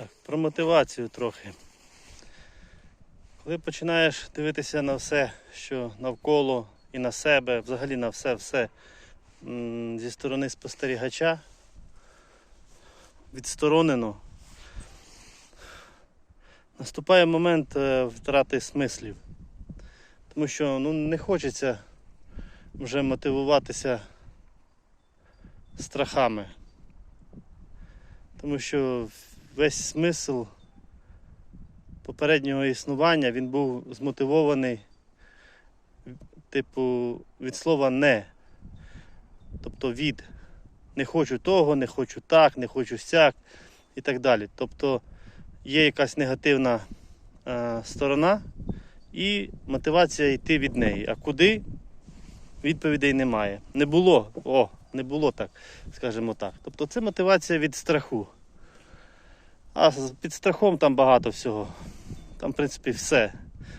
Так, про мотивацію трохи. Коли починаєш дивитися на все, що навколо і на себе, взагалі на все-все зі сторони спостерігача, відсторонено, наступає момент е, втрати смислів. Тому що ну, не хочеться вже мотивуватися страхами. Тому що весь смисл попереднього існування він був змотивований, типу, від слова не. Тобто від не хочу того, не хочу так, не хочу сяк і так далі. Тобто є якась негативна е, сторона і мотивація йти від неї. А куди? Відповідей немає. Не було. О, не було так, скажімо так. Тобто це мотивація від страху. А під страхом там багато всього. Там, в принципі, все.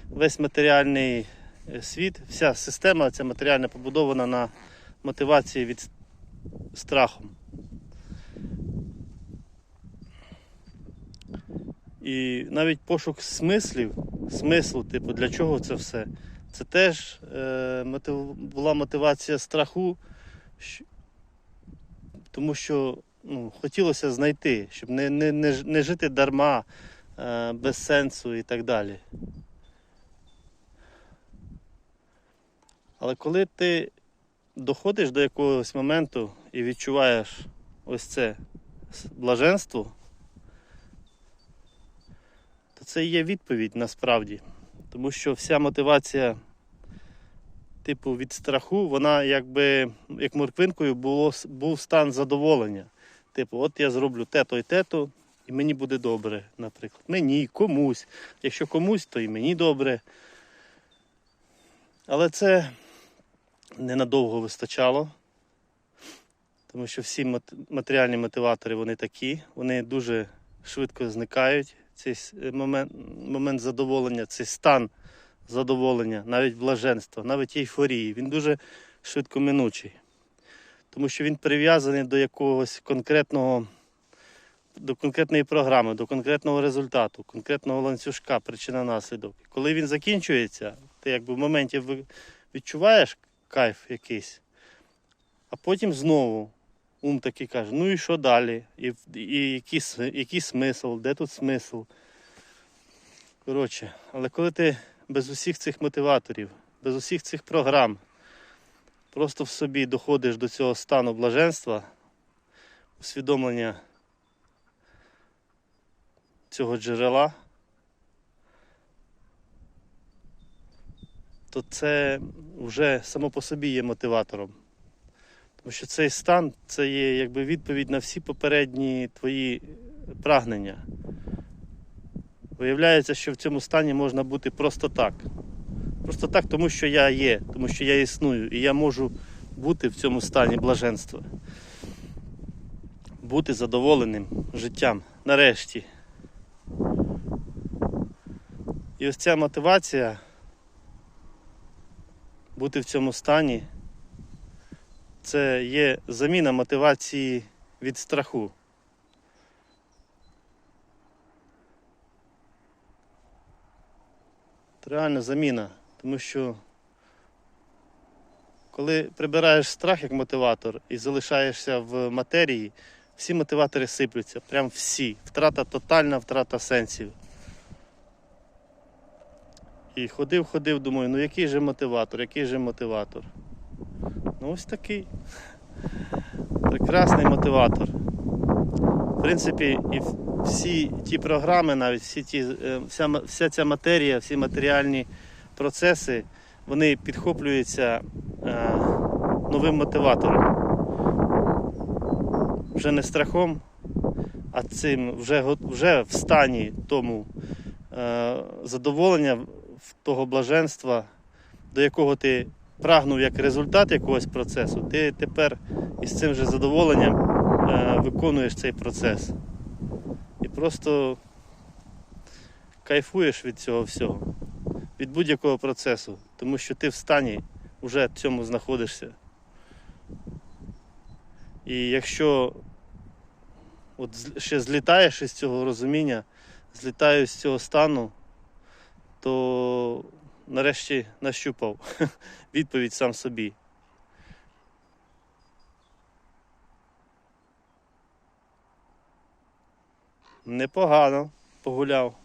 Весь матеріальний е, світ, вся система ця матеріальна побудована на мотивації від страхом. І навіть пошук смислів, смислу, типу, для чого це все, це теж е, мотив... була мотивація страху, тому що ну, хотілося знайти, щоб не, не, не, не жити дарма, е, без сенсу і так далі. Але коли ти доходиш до якогось моменту і відчуваєш ось це блаженство, то це і є відповідь насправді. Тому що вся мотивація, типу, від страху, вона якби як морквинкою було, був стан задоволення. Типу, от я зроблю те-то і те-то, і мені буде добре, наприклад. Мені, комусь. Якщо комусь, то і мені добре. Але це ненадовго вистачало. Тому що всі матеріальні мотиватори вони такі, вони дуже швидко зникають. Цей момент, момент задоволення, цей стан задоволення, навіть блаженства, навіть ейфорії, він дуже швидко минучий. Тому що він прив'язаний до якогось конкретного, до конкретної програми, до конкретного результату, конкретного ланцюжка, причина-наслідок. Коли він закінчується, ти якби в моменті відчуваєш кайф якийсь, а потім знову ум такий каже, ну і що далі? І, і який, який смисл, де тут смисл? Коротше, але коли ти без усіх цих мотиваторів, без усіх цих програм, просто в собі доходиш до цього стану блаженства, усвідомлення цього джерела, то це вже само по собі є мотиватором. Тому що цей стан це є якби відповідь на всі попередні твої прагнення. Виявляється, що в цьому стані можна бути просто так. Просто так, тому що я є, тому що я існую, і я можу бути в цьому стані блаженства. Бути задоволеним життям нарешті. І ось ця мотивація бути в цьому стані це є заміна мотивації від страху. Реальна заміна, тому що коли прибираєш страх як мотиватор і залишаєшся в матерії, всі мотиватори сиплються, прям всі. Втрата тотальна втрата сенсів. І ходив, ходив, думаю, ну який же мотиватор, який же мотиватор? Ну ось такий. Прекрасний мотиватор. В принципі, і всі ті програми, навіть всі ті, е, вся, вся ця матерія, всі матеріальні процеси, вони підхоплюються е, новим мотиватором. Вже не страхом, а цим вже, вже в стані тому е, задоволення, того блаженства, до якого ти прагнув як результат якогось процесу, ти тепер із цим же задоволенням е, виконуєш цей процес. І просто кайфуєш від цього всього, від будь-якого процесу, тому що ти в стані вже в цьому знаходишся. І якщо от ще злітаєш із цього розуміння, злітаю з цього стану, то нарешті нащупав відповідь сам собі. Непогано погуляв.